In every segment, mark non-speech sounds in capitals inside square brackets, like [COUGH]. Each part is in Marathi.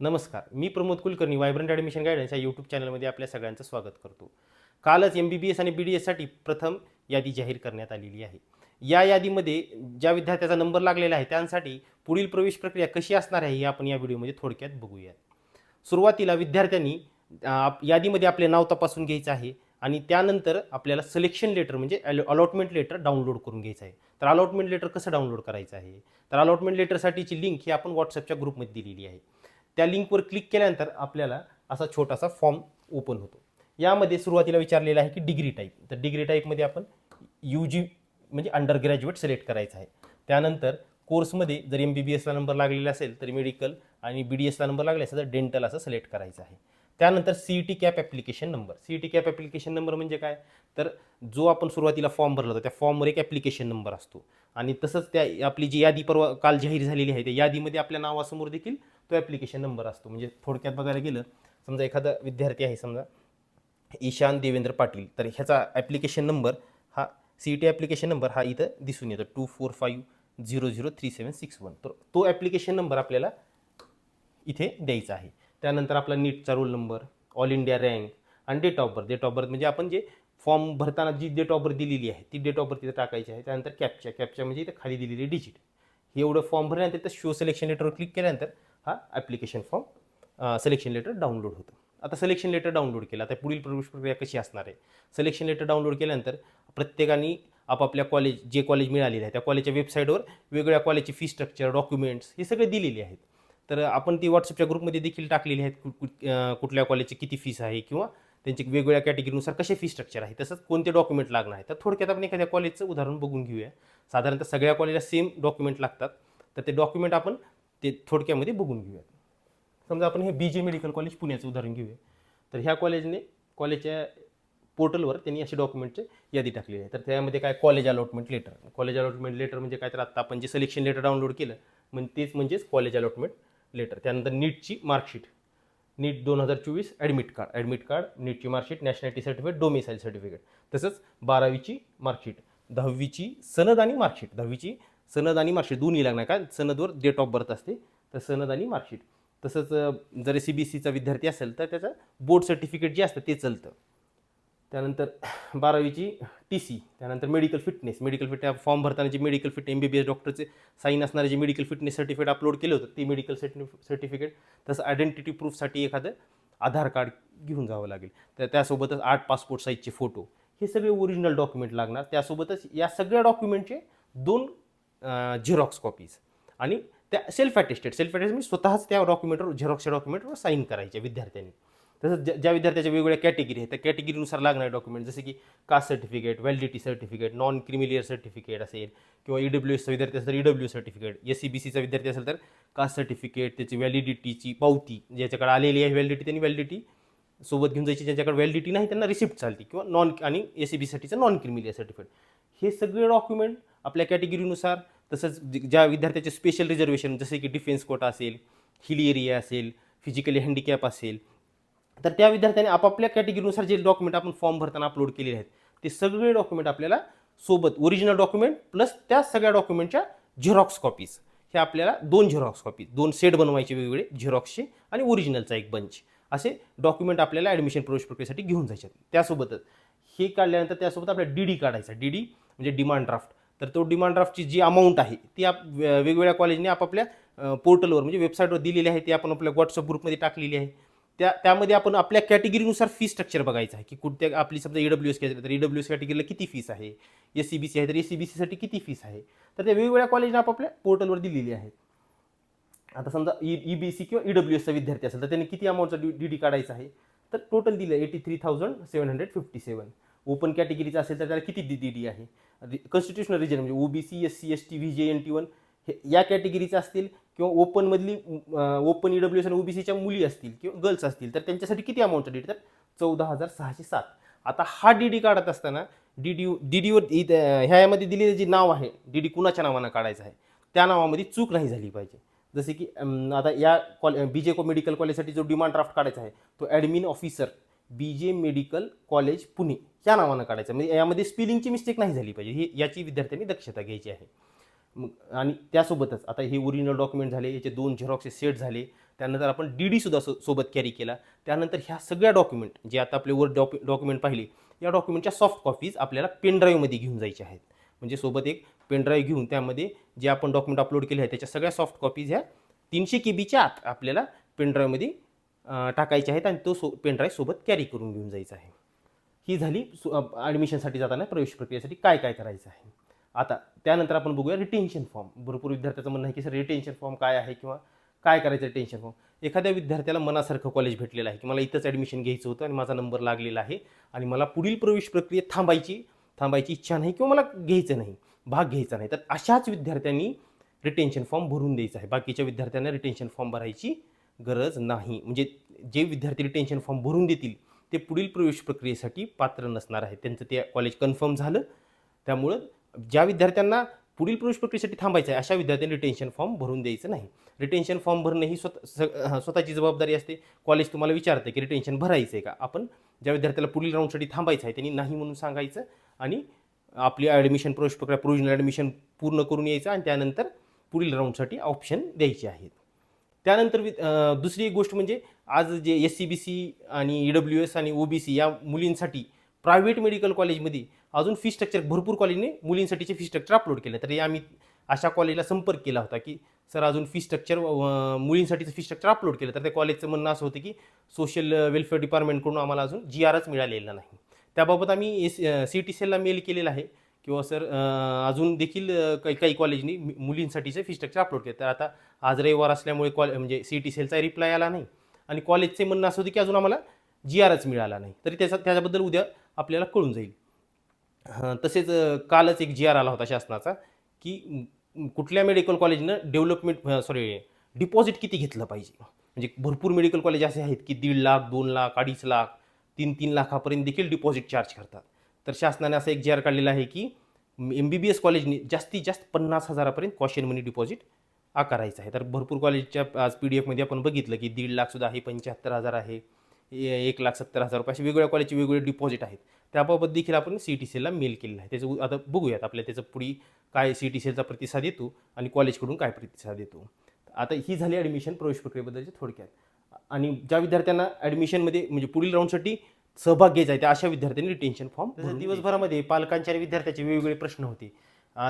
नमस्कार मी Pramod Kulkarni vibrant admission guidance या यूट्यूब चॅनलमध्ये आपल्या सगळ्यांचं स्वागत करतो. कालच एम बी बी एस आणि बी डी एससाठी प्रथम यादी जाहीर करण्यात आलेली आहे. या यादीमध्ये ज्या विद्यार्थ्याचा नंबर लागलेला आहे त्यांसाठी पुढील प्रवेश प्रक्रिया कशी असणार आहे हे आपण या व्हिडिओमध्ये थोडक्यात बघूयात. सुरुवातीला विद्यार्थ्यांनी यादीमध्ये आपले नाव तपासून घ्यायचं आहे आणि त्यानंतर आपल्याला सिलेक्शन लेटर म्हणजे अलॉटमेंट लेटर डाउनलोड करून घ्यायचं आहे. तर अलॉटमेंट लेटर कसं डाउनलोड करायचं आहे? तर अलॉटमेंट लेटरसाठीची लिंक ही आपण व्हॉट्सअपच्या ग्रुपमध्ये दिलेली आहे. त्या लिंकवर क्लिक केल्यानंतर आपल्याला असा छोटासा फॉर्म ओपन होतो. यामध्ये सुरुवातीला विचारलेलं आहे की डिग्री टाईप. तर डिग्री टाईपमध्ये आपण यू जी म्हणजे अंडर ग्रॅज्युएट सिलेक्ट करायचं आहे. त्यानंतर कोर्समध्ये जर एम बी बी एसला नंबर लागलेला असेल तर मेडिकल आणि बी डी एसला नंबर लागला असेल तर डेंटल असं सिलेक्ट करायचं आहे. त्यानंतर C E T CAP application number C E T CAP application number म्हणजे काय? तर जो आपण सुरुवातीला फॉर्म भरला होता त्या फॉर्मवर एक ॲप्लिकेशन नंबर असतो. आणि तसंच त्या आपली जी यादी परवा काल जाहीर झालेली आहे त्या यादीमध्ये आपल्या नावासमोर देखील तो ॲप्लिकेशन नंबर असतो. म्हणजे थोडक्यात बघायला गेलं समजा एखादा विद्यार्थी आहे समजा ईशान देवेंद्र पाटील तर ह्याचा ॲप्लिकेशन नंबर हा C E T application number हा इथं दिसून येतो. Two four five zero zero three seven six one तर तो ॲप्लिकेशन नंबर आपल्याला इथे द्यायचा आहे. त्यानंतर आपला नीटचा roll number all India rank आणि date of birth date of birth म्हणजे आपण जे फॉर्म भरताना जी डेट ऑफ बर्थ दिलेली आहे ती डेट ऑफ बर्थ तिथे टाकायची आहे. त्यानंतर कॅपच्या कॅपच्या म्हणजे इथे खाली दिलेली डिजिट हे एवढं फॉर्म भरल्यानंतर तर शो सिलेक्शन लेटरवर क्लिक केल्यानंतर हा application form selection letter download होतं. आता सिलेक्शन लेटर डाउनलोड केलं. आता पुढील प्रवेश प्रक्रिया कशी असणार आहे? सिलेक्शन लेटर डाउनलोड केल्यानंतर प्रत्येकाने आपापल्या कॉलेज जे कॉलेज मिळालेलं आहे त्या कॉलेजच्या वेबसाईटवर वेगवेगळ्या कॉलेजची फी स्ट्रक्चर डॉक्युमेंट्स हे सगळे दिलेले आहेत. तर आपण ती व्हॉट्सअपच्या ग्रुपमध्ये देखील टाकलेली आहेत कु- कु- कुठल्या कॉलेजची किती फीस आहे किंवा त्यांची वेगवेगळ्या कॅटेगरीनुसार कसे फी स्ट्रक्चर आहे तसंच कोणते डॉक्युमेंट लागणार आहे तर थोडक्यात आपण एखाद्या कॉलेजचं उदाहरण बघून घेऊया. साधारणतः सगळ्या कॉलेजला सेम डॉक्युमेंट लागतात. तर ते डॉक्युमेंट आपण ते थोडक्यामध्ये बघून घेऊया समजा आपण हे बी जे मेडिकल कॉलेज पुण्याचं उदाहरण घेऊया. तर ह्या कॉलेजने कॉलेजच्या पोर्टलवर त्यांनी असे डॉक्युमेंटचे यादी टाकलेली आहे. तर त्यामध्ये काय college allotment letter college allotment letter म्हणजे काय तर आत्ता आपण जे सिलेक्शन लेटर डाउनलोड केलं म्हणजे तेच म्हणजेच कॉलेज अलॉटमेंट लेटर. त्यानंतर नीटची मार्कशीट. नीट दोन हजार चोवीस ॲडमिट कार्ड. ॲडमिट कार्ड नीटची marksheet nationality certificate domicile certificate. तसंच बारावीची मार्कशीट दहावीची सनद आणि मार्कशीट. दहावीची सनद आणि मार्कशीट दोन्ही लागणार. का सनदवर डेट ऑफ बर्थ असते तर सनद आणि मार्कशीट. तसंच जर सी बी सीचा विद्यार्थी असेल तर त्याचं बोर्ड सर्टिफिकेट जे असतं ते चालतं. त्यानंतर [CLEARS THROAT] बारावीची टी सी त्यानंतर medical fitness medical fit form भरताना जे medical fit M B B S डॉक्टरचे sign असणारे जे मेडिकल फिटनेस सर्टिफिकेट अपलोड केलं होतं ते मेडिकल सर्टिफिकेट तसं आयडेंटिटी प्रूफसाठी एखादं आधार कार्ड घेऊन जावं लागेल. तर त्यासोबतच आठ पासपोर्ट साईजचे फोटो हे सगळे ओरिजिनल डॉक्युमेंट लागणार. त्यासोबतच या सगळ्या डॉक्युमेंटचे दोन झेरॉक्स कॉपीज आणि त्या सेल्फ अटेस्टेड सेल्फ अटेस्टेड म्हणजे स्वतःच त्या डॉक्युमेंटवर झेरॉक्सच्या डॉक्युमेंटवर साईन करायचे विद्यार्थ्यांनी. तसंच ज्या ज्या विद्यार्थ्याच्या वेगवेगळ्या कॅटेगरी आहेत त्या कॅटेगरीनुसार लागणारे डॉक्युमेंट जसे की caste certificate validity certificate non creamy layer certificate असेल किंवा ई डब्ल्यू एसचा विद्यार्थी असेल तर E W certificate S C B सीचा विद्यार्थी असेल तर कास्ट सर्टिफिकेट त्याची व्हॅलिडिटीची पावती ज्याच्याकडे आलेली आहे व्हॅलिडिटी त्यांनी व्हॅलिडिटी सोबत घेऊन जायची ज्यांच्याकडे व्हॅलिडिटी नाही त्यांना रिसिप्ट चालते किंवा नॉन आणि एस सी बीसाठीचं नॉन क्रिमिलियर सर्टिफिकेट हे सगळे डॉक्युमेंट आपल्या कॅटेगरीनुसार तसंच ज्या विद्यार्थ्याचे स्पेशल रिझर्वेशन जसे की डिफेन्स कोटा असेल हिल एरिया असेल फिजिकली हँडिकॅप असेल तर त्या विद्यार्थ्यांनी आपापल्या कॅटेगरीनुसार जे डॉक्युमेंट आपण फॉर्म भरताना अपलोड केलेले आहेत ते सगळे डॉक्युमेंट आपल्याला सोबत ओरिजिनल डॉक्युमेंट प्लस त्या सगळ्या डॉक्युमेंटच्या झेरॉक्स कॉपीज हे आपल्याला दोन झेरॉक्स कॉपी दोन सेट बनवायचे वेगवेगळे झेरॉक्सचे आणि ओरिजिनलचा एक बंच असे डॉक्युमेंट आपल्याला ॲडमिशन प्रवेश प्रक्रियेसाठी घेऊन जायचे आहेत. त्यासोबतच हे काढल्यानंतर त्यासोबत आपल्याला डी डी काढायचा डी डी म्हणजे डिमांड ड्राफ्ट तर तो डिमांड ड्राफ्टची जी अमाऊंट आहे ती आप वेगवेगळ्या कॉलेजने आपापल्या पोर्टलवर म्हणजे वेबसाईटवर दिलेली आहे ती आपण आपल्या व्हॉट्सअप ग्रुपमध्ये टाकलेली आहे. त्या त्यामध्ये आपण आपल्या कॅटेगरीनुसार फी स्ट्रक्चर बघायचं आहे. की कुठल्या आपली समजा ईडब्ल्यू डब्ल्यू एस घ्यायचं तर ईडब्ल्यू डब्ल्यू एस कॅटेगरीला किती फीस आहे? एस सी बी सी आहे तर एस सी बी सीसाठी किती फीस आहे? तर त्या वेगवेगळ्या कॉलेजने आपापल्या पोर्टलवर दिलेली आहेत. आता समजा ई ई बी सी किंवा ई डब्ल्यू एसचा विद्यार्थी असेल तर त्यांनी किती अमाऊंटचा डी डी डी काढायचा आहे? तर टोटल दिलं eighty three thousand seven hundred fifty seven open कॅटेगरीचा असेल तर त्याला किती डी डी डी आहे? कॉन्स्टिट्युशनल रिजन म्हणजे O B C S C S T V J N T one हे या कॅटेगरीचे असतील किंवा ओपनमधली ओपन ई डब्ल्यू एस आणि ओबीसीच्या मुली असतील किंवा गर्ल्स असतील तर त्यांच्यासाठी किती अमाऊंटचा डी डी तर चौदा हजार सहाशे सात. आता हा डी डी काढत असताना डी डी डी डीवर ह्यामध्ये दिलेलं जे नाव आहे डी डी कुणाच्या नावानं काढायचं आहे? त्या नावामध्ये चूक नाही झाली पाहिजे. जसे की आता या कॉल बी जे को मेडिकल कॉलेजसाठी जो डिमांड ड्राफ्ट काढायचा आहे तो admin officer B J medical college Pune या नावानं काढायचं म्हणजे यामध्ये स्पेलिंगची मिस्टेक नाही झाली पाहिजे. ही याची विद्यार्थ्यांनी दक्षता घ्यायची आहे. मग आणि त्यासोबतच आता हे ओरिजिनल डॉक्युमेंट झाले याचे दोन झेरॉक्सचे सेट झाले त्यानंतर आपण डी डीसुद्धा सो सोबत कॅरी केला. त्यानंतर ह्या सगळ्या डॉक्युमेंट जे आता आपले वर डॉक्यु डॉक्युमेंट पाहिले या डॉक्युमेंटच्या सॉफ्ट कॉपीज आपल्याला पेनड्राईव्हमध्ये घेऊन जायच्या आहेत. म्हणजे सोबत एक पेनड्राईव्ह घेऊन त्यामध्ये जे आपण डॉक्युमेंट अपलोड केले आहे त्याच्या सगळ्या सॉफ्ट कॉपीज ह्या तीनशे के बीच्या आत आपल्याला पेनड्राईव्हमध्ये टाकायचे आहेत आणि तो सो पेनड्राईव्ह सोबत कॅरी करून घेऊन जायचा आहे. ही झाली ॲडमिशनसाठी जाताना प्रवेश प्रक्रियेसाठी काय काय करायचं आहे? आता त्यानंतर आपण बघूया रिटेन्शन फॉर्म भरपूर विद्यार्थ्याचं म्हणणं आहे की सर रिटेन्शन फॉर्म काय आहे किंवा काय करायचं रिटेन्शन फॉर्म एखाद्या विद्यार्थ्याला मनासारखं कॉलेज भेटलेलं आहे की मला इथंच ॲडमिशन घ्यायचं होतं आणि माझा नंबर लागलेला आहे आणि मला पुढील प्रवेश प्रक्रियेत थांबायची थांबायची इच्छा नाही किंवा मला घ्यायचं नाही भाग घ्यायचा नाही. तर अशाच विद्यार्थ्यांनी रिटेन्शन फॉर्म भरून द्यायचा आहे. बाकीच्या विद्यार्थ्यांना रिटेन्शन फॉर्म भरायची गरज नाही. म्हणजे जे विद्यार्थी रिटेन्शन फॉर्म भरून देतील ते पुढील प्रवेश प्रक्रियेसाठी पात्र नसणार आहे त्यांचं ते कॉलेज कन्फर्म झालं. त्यामुळं ज्या विद्यार्थ्यांना पुढील प्रवेश प्रक्रियेसाठी थांबायचं आहे अशा विद्यार्थ्यांनी रिटेन्शन फॉर्म भरून द्यायचं नाही. रिटेन्शन फॉर्म भरणं ही स्वतः स- स्वतःची जबाबदारी असते. कॉलेज तुम्हाला विचारतं की रिटेन्शन भरायचं आहे का? आपण ज्या विद्यार्थ्याला पुढील राऊंडसाठी थांबायचं आहे त्यांनी नाही म्हणून सांगायचं आणि आपली ॲडमिशन प्रवेश प्रक्रिया प्रोविजनल ॲडमिशन पूर्ण करून यायचं आणि त्यानंतर पुढील राऊंडसाठी ऑप्शन द्यायचे आहेत. त्यानंतर वि- दुसरी एक गोष्ट म्हणजे आज जे एस सी बी सी आणि ई डब्ल्यू एस आणि ओ बी सी या मुलींसाठी प्रायव्हेट मेडिकल कॉलेजमध्ये अजून फी स्ट्रक्चर भरपूर कॉलेजने मुलींसाठीचे फी स्ट्रक्चर अपलोड केलं. तरी आम्ही अशा कॉलेजला संपर्क केला होता की सर अजून फी स्ट्रक्चर मुलींसाठीचं फी स्ट्रक्चर अपलोड केलं. तर त्या कॉलेजचं म्हणणं असं होतं की सोशल वेलफेअर डिपार्टमेंटकडून आम्हाला अजून जी आरच मिळालेला नाही. त्याबाबत आम्ही एस सी टी सेलला मेल केलेला आहे किंवा सर अजून देखील काही काही कॉलेजनी मुलींसाठीचं फी स्ट्रक्चर अपलोड केलं. तर आता आज रविवार असल्यामुळे कॉल म्हणजे सी टी सेलचा रिप्लाय आला नाही. आणि कॉलेजचे म्हणणं असं होतं की अजून आम्हाला जी आरच मिळाला नाही. तरी त्याचा त्याच्याबद्दल उद्या आपल्याला कळून जाईल. तसेच कालच एक जी आर आला होता शासनाचा की कुठल्या मेडिकल कॉलेजनं डेव्हलपमेंट सॉरी डिपॉझिट किती घेतलं पाहिजे? म्हणजे भरपूर मेडिकल कॉलेज असे आहेत की दीड लाख दोन लाख अडीच लाख तीन तीन लाखापर्यंत देखील डिपॉझिट चार्ज करतात. तर शासनाने असं एक जी आर काढलेला आहे की एम बी बी एस कॉलेजने जास्तीत जास्त पन्नास हजारापर्यंत कॉशन मनी डिपॉझिट आकारायचं आहे. तर भरपूर कॉलेजच्या आज पी डी एफमध्ये आपण बघितलं की दीड लाखसुद्धा आहे पंच्याहत्तर हजार आहे. एक लाख सत्तर हजार रुपये असे वेगवेगळ्या कॉलेजचे वेगवेगळे डिपॉझिट आहेत. त्याबाबत देखील आपण सी टी सीला मेल केलेलं आहे. त्याचं आता बघूयात आपल्या त्याचं पुढे काय सी टी सीचा प्रतिसाद येतो आणि कॉलेजकडून काय प्रतिसाद येतो. आता ही झाली ॲडमिशन प्रवेश प्रक्रियेबद्दलची थोडक्यात. आणि ज्या विद्यार्थ्यांना ॲडमिशनमध्ये म्हणजे पुढील राऊंडसाठी सहभाग घ्यायचा आहे त्या अशा विद्यार्थ्यांनी रिटेन्शन फॉर्म दिवसभरामध्ये पालकांच्या आणि विद्यार्थ्याचे वेगवेगळे प्रश्न होते.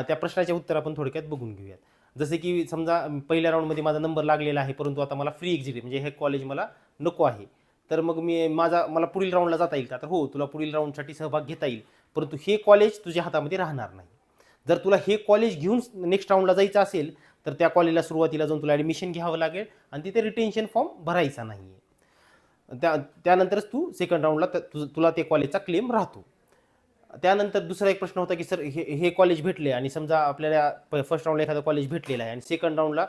त्या प्रश्नाचे उत्तर आपण थोडक्यात बघून घेऊयात. जसे की समजा पहिल्या राऊंडमध्ये माझा नंबर लागलेला आहे परंतु आता मला फ्री एक्झिट म्हणजे हे कॉलेज मला नको आहे. तर मग मी माझा मला पुढील राऊंडला जाता येईल का? तर हो तुला पुढील राऊंडसाठी सहभाग घेता येईल. परंतु हे कॉलेज तुझ्या हातामध्ये राहणार नाही. जर तुला हे कॉलेज घेऊन नेक्स्ट राऊंडला जायचं असेल तर त्या कॉलेजला सुरुवातीला जाऊन तुला ॲडमिशन घ्यावं लागेल आणि तिथे रिटेन्शन फॉर्म भरायचा नाही आहे त्या त्यानंतरच तू सेकंड राऊंडला तुझं तुला ते कॉलेजचा क्लेम राहतो. त्यानंतर दुसरा एक प्रश्न होता की सर हे हे कॉलेज भेटले आणि समजा आपल्याला फर्स्ट राऊंडला एखादं कॉलेज भेटलेलं आहे आणि सेकंड राऊंडला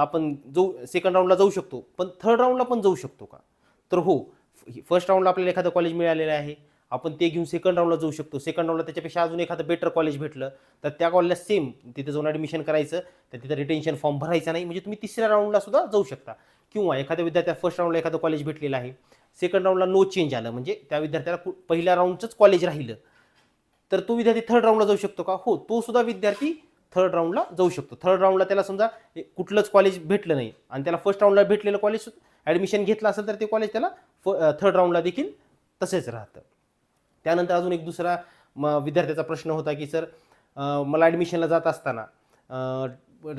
आपण जाऊ सेकंड राऊंडला जाऊ शकतो पण थर्ड राऊंडला पण जाऊ शकतो का? तर हो फर्स्ट राऊंडला आपल्याला एखादं कॉलेज मिळालेलं आहे आपण ते घेऊन सेकंड राऊंडला जाऊ शकतो सेकंड राऊंडला त्याच्यापेक्षा अजून एखादं बेटर कॉलेज भेटलं तर त्या कॉलेजला सेम तिथे जाऊन ॲडमिशन करायचं तर तिथं रिटेन्शन फॉर्म भरायचा नाही म्हणजे तुम्ही तिसऱ्या राऊंडला सुद्धा जाऊ शकता किंवा एखाद्या विद्यार्थ्या फर्स्ट राऊंडला एखादं कॉलेज भेटलेलं आहे सेकंड राऊंडला नो चेंज आलं म्हणजे त्या विद्यार्थ्याला कु- पहिल्या राऊंडचंच कॉलेज राहिलं तर तो विद्यार्थी थर्ड राऊंडला जाऊ शकतो का हो तो सुद्धा विद्यार्थी थर्ड राऊंडला जाऊ शकतो थर्ड राऊंडला त्याला समजा ए- कुठलंच कॉलेज भेटलं नाही आणि त्याला फर्स्ट राऊंडला भेटलेलं कॉलेज ॲडमिशन घेतलं असेल तर ते कॉलेज त्याला थर्ड राऊंडला देखील तसेच राहतं. त्यानंतर अजून एक दुसरा म विद्यार्थ्याचा प्रश्न होता की सर मला ॲडमिशनला जात असताना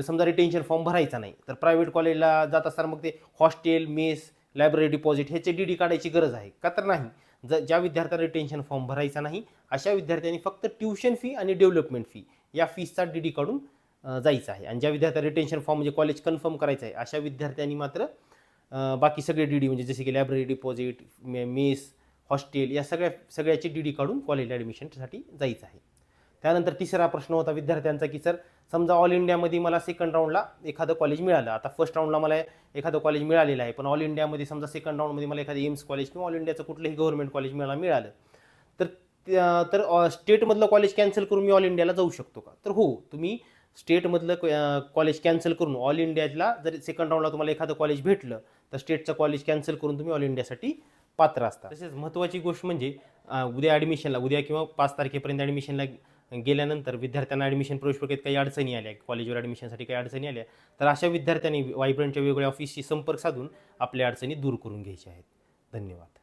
समजा रिटेन्शन फॉर्म भरायचा नाही तर प्रायव्हेट कॉलेजला जात असताना मग ते हॉस्टेल मेस लायब्ररी डिपॉझिट ह्याचे डी डी काढायची गरज आहे का तर नाही. ज ज्या विद्यार्थ्याला रिटेन्शन फॉर्म भरायचा नाही अशा विद्यार्थ्यांनी फक्त ट्युशन फी आणि डेव्हलपमेंट फी या फीसचा डी डी काढून जायचं आहे. आणि ज्या विद्यार्थ्याला रिटेन्शन फॉर्म म्हणजे कॉलेज कन्फर्म करायचं आहे अशा विद्यार्थ्यांनी मात्र बाकी सगळे डी डी म्हणजे जसे की लायब्ररी डिपॉझिट मे मेस हॉस्टेल या सगळ्या सगळ्याची डी डी काढून कॉलेज ॲडमिशनसाठी जायचं आहे. त्यानंतर तिसरा प्रश्न होता विद्यार्थ्यांचा की सर समजा ऑल इंडियामध्ये मला सेकंड राऊंडला एखादं कॉलेज मिळालं. आता फर्स्ट राऊंडला मला एखादं कॉलेज मिळालेलं आहे पण ऑल इंडियामध्ये समजा सेकंड राऊंडमध्ये मला एखादं एम्स कॉलेज किंवा ऑल इंडियाचं कुठलंही गव्हर्नमेंट कॉलेज मला मिळालं. तर त्या- तर स्टेटमधलं कॉलेज कॅन्सल करून मी ऑल इंडियाला जाऊ शकतो का? तर हो तुम्ही स्टेटमधलं क- कॉलेज कॅन्सल करून ऑल इंडियाला जर सेकंड राऊंडला तुम्हाला एखादं कॉलेज भेटलं तर स्टेटचं कॉलेज कॅन्सल करून तुम्ही ऑल इंडियासाठी पात्र असता. तसेच महत्त्वाची गोष्ट म्हणजे उद्या ॲडमिशनला उद्या किंवा पाच तारखेपर्यंत ॲडमिशनला गेल्यानंतर विद्यार्थ्यांना ॲडमिशन प्रवेश प्रक्रियेत काही अडचणी आल्या कॉलेजवर ॲडमिशनसाठी काही अडचणी आल्या तर अशा विद्यार्थ्यांनी वायब्रंटच्या वेगवेगळ्या ऑफिसशी संपर्क साधून आपल्या अडचणी दूर करून घ्यायच्या आहेत. धन्यवाद.